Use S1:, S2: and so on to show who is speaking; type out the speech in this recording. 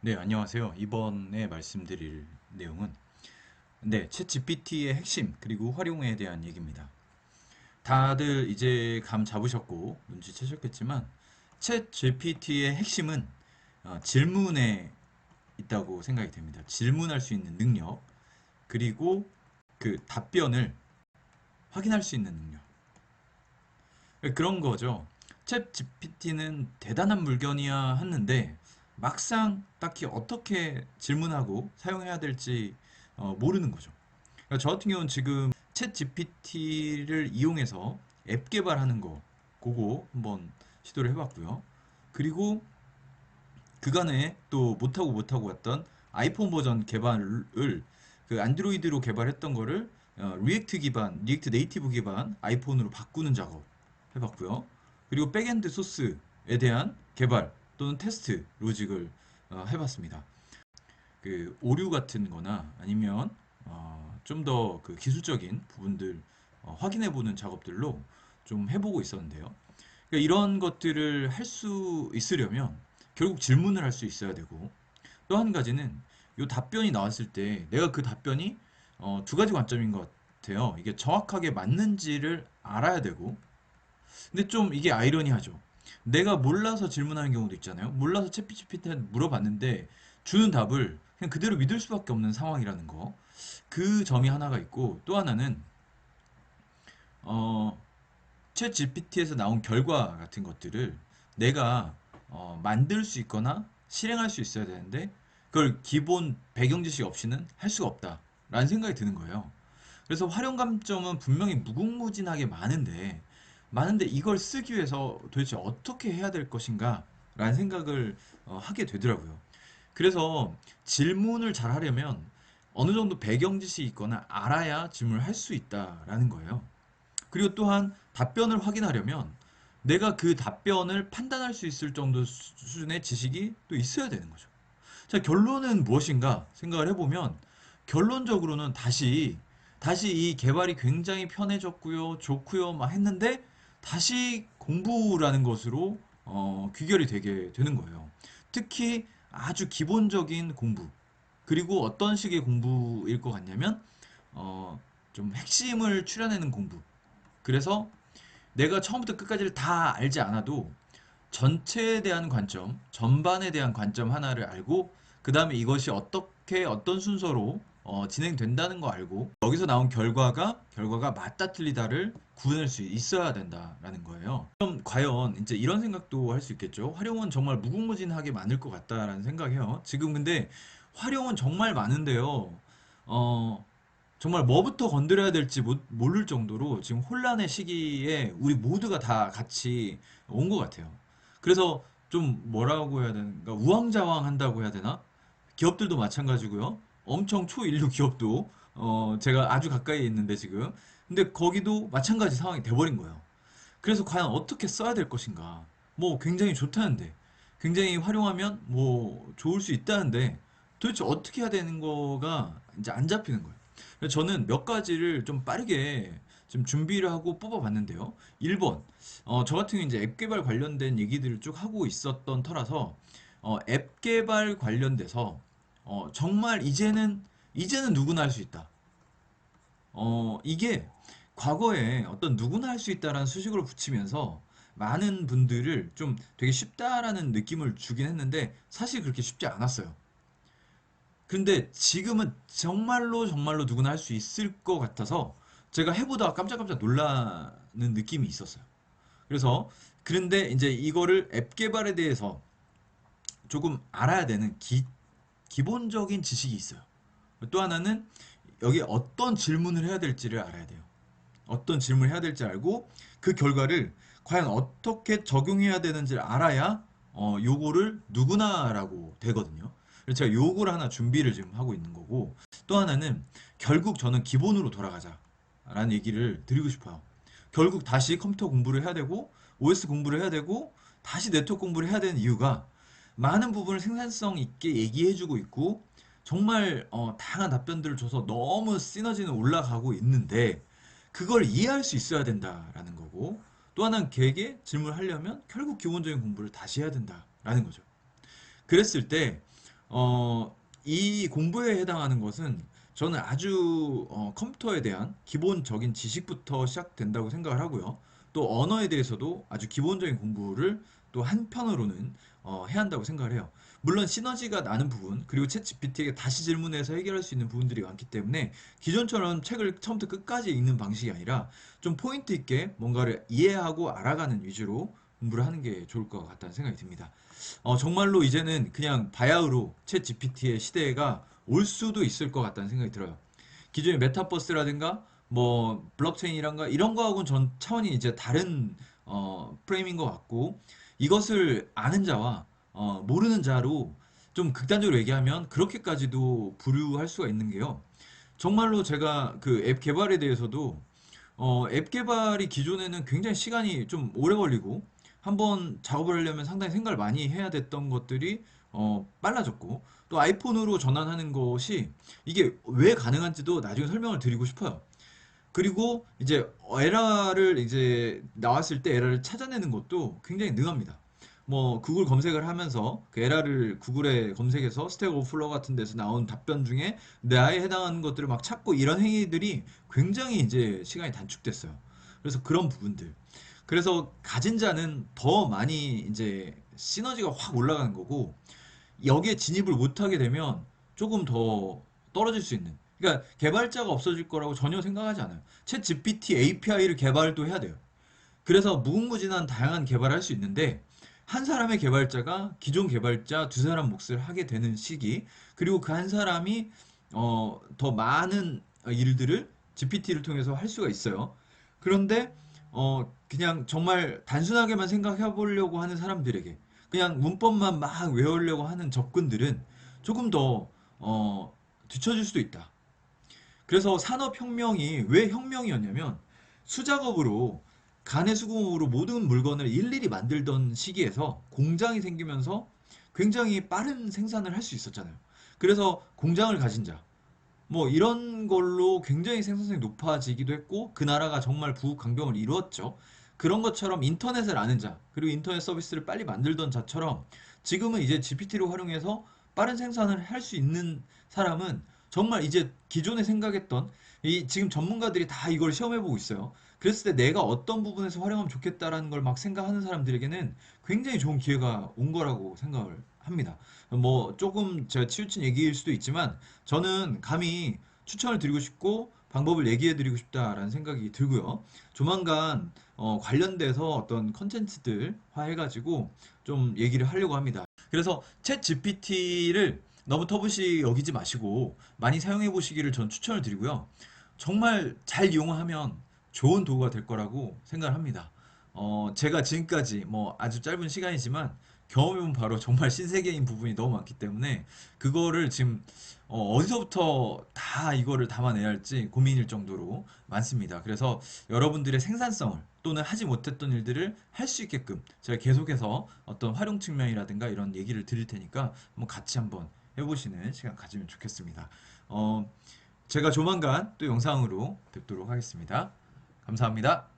S1: 네, 안녕하세요. 이번에 말씀드릴 내용은 네, 챗 GPT의 핵심 그리고 활용에 대한 얘기입니다. 다들 이제 감 잡으셨고 눈치채셨겠지만 챗 GPT의 핵심은 어, 질문에 있다고 생각이 됩니다. 질문할 수 있는 능력 그리고 그 답변을 확인할 수 있는 능력 그런 거죠. 챗 GPT는 대단한 물건이야 했는데 막상 딱히 어떻게 질문하고 사용해야 될지 어, 모르는 거죠. 그러니까 저 같은 경우는 지금 챗 GPT를 이용해서 앱 개발하는 거 그거 한번 시도를 해봤고요. 그리고 그간에 또 못하고 못하고 왔던 아이폰 버전 개발을 그 안드로이드로 개발했던 거를 어, 리액트 기반, 리액트 네이티브 기반 아이폰으로 바꾸는 작업 해봤고요. 그리고 백엔드 소스에 대한 개발 또는 테스트 로직을 어, 해봤습니다. 그 오류 같은 거나 아니면 어, 좀더 그 기술적인 부분들 어, 확인해 보는 작업들로 좀 해보고 있었는데요. 그러니까 이런 것들을 할 수 있으려면 결국 질문을 할 수 있어야 되고 또 한 가지는 이 답변이 나왔을 때 내가 그 답변이 어, 두 가지 관점인 것 같아요. 이게 정확하게 맞는지를 알아야 되고 근데 좀 이게 아이러니하죠. 내가 몰라서 질문하는 경우도 있잖아요. 몰라서 챗GPT한테 물어봤는데 주는 답을 그냥 그대로 믿을 수밖에 없는 상황이라는 거. 그 점이 하나가 있고 또 하나는 어, 챗GPT에서 나온 결과 같은 것들을 내가 어, 만들 수 있거나 실행할 수 있어야 되는데 그걸 기본 배경 지식 없이는 할 수가 없다 라는 생각이 드는 거예요. 그래서 활용 감점은 분명히 무궁무진하게 많은데 많은데 이걸 쓰기 위해서 도대체 어떻게 해야 될 것인가 라는 생각을 어, 하게 되더라고요. 그래서 질문을 잘 하려면 어느 정도 배경 지식이 있거나 알아야 질문을 할 수 있다라는 거예요. 그리고 또한 답변을 확인하려면 내가 그 답변을 판단할 수 있을 정도 수- 수준의 지식이 또 있어야 되는 거죠. 자, 결론은 무엇인가 생각을 해보면 결론적으로는 다시 다시 이 개발이 굉장히 편해졌고요, 좋고요, 막 했는데 다시 공부라는 것으로 어, 귀결이 되게 되는 거예요. 특히 아주 기본적인 공부 그리고 어떤 식의 공부일 것 같냐면 어, 좀 핵심을 추려내는 공부. 그래서 내가 처음부터 끝까지를 다 알지 않아도 전체에 대한 관점, 전반에 대한 관점 하나를 알고 그 다음에 이것이 어떻게 어떤 순서로 어, 진행된다는 거 알고 여기서 나온 결과가 결과가 맞다 틀리다를 구분할 수 있어야 된다라는 거예요. 그럼 과연 이제 이런 생각도 할 수 있겠죠. 활용은 정말 무궁무진하게 많을 것 같다라는 생각해요. 지금 근데 활용은 정말 많은데요. 어, 정말 뭐부터 건드려야 될지 모- 모를 정도로 지금 혼란의 시기에 우리 모두가 다 같이 온 것 같아요. 그래서 좀 뭐라고 해야 되는가 우왕좌왕 한다고 해야 되나? 기업들도 마찬가지고요. 엄청 초인류 기업도 어 제가 아주 가까이 있는데 지금 근데 거기도 마찬가지 상황이 돼버린 거예요. 그래서 과연 어떻게 써야 될 것인가? 뭐 굉장히 좋다는데 굉장히 활용하면 뭐 좋을 수 있다는데 도대체 어떻게 해야 되는 거가 이제 안 잡히는 거예요. 그래서 저는 몇 가지를 좀 빠르게 좀 준비를 하고 뽑아봤는데요. 1번, 어, 저 같은 경우 이제 앱 개발 관련된 얘기들을 쭉 하고 있었던 터라서 어, 앱 개발 관련돼서 어, 정말 이제는 이제는 누구나 할 수 있다. 어, 이게 과거에 어떤 누구나 할 수 있다라는 수식어를 붙이면서 많은 분들을 좀 되게 쉽다라는 느낌을 주긴 했는데 사실 그렇게 쉽지 않았어요. 근데 지금은 정말로 정말로 누구나 할 수 있을 것 같아서 제가 해보다가 깜짝깜짝 놀라는 느낌이 있었어요. 그래서 그런데 이제 이거를 앱 개발에 대해서 조금 알아야 되는 기, 기본적인 지식이 있어요. 또 하나는 여기에 어떤 질문을 해야 될지를 알아야 돼요. 어떤 질문을 해야 될지 알고 그 결과를 과연 어떻게 적용해야 되는지를 알아야 어, 요거를 누구나라고 되거든요. 그래서 제가 요거를 하나 준비를 지금 하고 있는 거고 또 하나는 결국 저는 기본으로 돌아가자 라는 얘기를 드리고 싶어요. 결국 다시 컴퓨터 공부를 해야 되고 OS 공부를 해야 되고 다시 네트워크 공부를 해야 되는 이유가 많은 부분을 생산성 있게 얘기해주고 있고 정말 어, 다양한 답변들을 줘서 너무 시너지는 올라가고 있는데 그걸 이해할 수 있어야 된다라는 거고 또 하나는 걔에게 질문을 하려면 결국 기본적인 공부를 다시 해야 된다라는 거죠. 그랬을 때 어, 이 공부에 해당하는 것은 저는 아주 어, 컴퓨터에 대한 기본적인 지식부터 시작된다고 생각을 하고요. 또 언어에 대해서도 아주 기본적인 공부를 또 한편으로는 어, 해야 한다고 생각을 해요. 물론 시너지가 나는 부분 그리고 챗 GPT에게 다시 질문해서 해결할 수 있는 부분들이 많기 때문에 기존처럼 책을 처음부터 끝까지 읽는 방식이 아니라 좀 포인트 있게 뭔가를 이해하고 알아가는 위주로 공부를 하는 게 좋을 것 같다는 생각이 듭니다. 어, 정말로 이제는 그냥 바야흐로 챗 GPT의 시대가 올 수도 있을 것 같다는 생각이 들어요. 기존의 메타버스라든가 뭐 블록체인이란 가 이런 거하고는 전 차원이 이제 다른 어, 프레임인 것 같고 이것을 아는 자와 어, 모르는 자로 좀 극단적으로 얘기하면 그렇게까지도 부류할 수가 있는 게요. 정말로 제가 그 앱 개발에 대해서도 어, 앱 개발이 기존에는 굉장히 시간이 좀 오래 걸리고 한번 작업을 하려면 상당히 생각을 많이 해야 됐던 것들이 어, 빨라졌고 또 아이폰으로 전환하는 것이 이게 왜 가능한지도 나중에 설명을 드리고 싶어요. 그리고 이제 에러를 이제 나왔을 때 에러를 찾아내는 것도 굉장히 능합니다. 뭐 구글 검색을 하면서 그 에러를 구글에 검색해서 스택 오플러 같은 데서 나온 답변 중에 나에 해당하는 것들을 막 찾고 이런 행위들이 굉장히 이제 시간이 단축됐어요. 그래서 그런 부분들. 그래서 가진 자는 더 많이 이제 시너지가 확 올라가는 거고 여기에 진입을 못하게 되면 조금 더 떨어질 수 있는. 그러니까 개발자가 없어질 거라고 전혀 생각하지 않아요. 챗 GPT API를 개발도 해야 돼요. 그래서 무궁무진한 다양한 개발을 할 수 있는데 한 사람의 개발자가 기존 개발자 두 사람 몫을 하게 되는 시기 그리고 그 한 사람이 어, 더 많은 일들을 GPT를 통해서 할 수가 있어요. 그런데 어, 그냥 정말 단순하게만 생각해 보려고 하는 사람들에게 그냥 문법만 막 외우려고 하는 접근들은 조금 더 어, 뒤처질 수도 있다. 그래서 산업혁명이 왜 혁명이었냐면 수작업으로 간의 수공업으로 모든 물건을 일일이 만들던 시기에서 공장이 생기면서 굉장히 빠른 생산을 할 수 있었잖아요. 그래서 공장을 가진 자, 뭐 이런 걸로 굉장히 생산성이 높아지기도 했고 그 나라가 정말 부강병을 이루었죠. 그런 것처럼 인터넷을 아는 자, 그리고 인터넷 서비스를 빨리 만들던 자처럼 지금은 이제 GPT를 활용해서 빠른 생산을 할 수 있는 사람은 정말 이제 기존에 생각했던 이 지금 전문가들이 다 이걸 시험해 보고 있어요. 그랬을 때 내가 어떤 부분에서 활용하면 좋겠다라는 걸 막 생각하는 사람들에게는 굉장히 좋은 기회가 온 거라고 생각을 합니다. 뭐 조금 제가 치우친 얘기일 수도 있지만 저는 감히 추천을 드리고 싶고 방법을 얘기해 드리고 싶다라는 생각이 들고요. 조만간 어, 관련돼서 어떤 컨텐츠들 화 해가지고 좀 얘기를 하려고 합니다. 그래서 챗 GPT를 너무 터부시 여기지 마시고 많이 사용해 보시기를 전 추천을 드리고요. 정말 잘 이용하면 좋은 도구가 될 거라고 생각을 합니다. 어, 제가 지금까지 뭐 아주 짧은 시간이지만 경험해본 바로 정말 신세계인 부분이 너무 많기 때문에 그거를 지금 어, 디서부터 다 이거를 담아내야 할지 고민일 정도로 많습니다. 그래서 여러분들의 생산성을 또는 하지 못했던 일들을 할 수 있게끔 제가 계속해서 어떤 활용 측면이라든가 이런 얘기를 드릴 테니까 한번 같이 한번 해보시는 시간 가지면 좋겠습니다. 어, 제가 조만간 또 영상으로 뵙도록 하겠습니다. 감사합니다.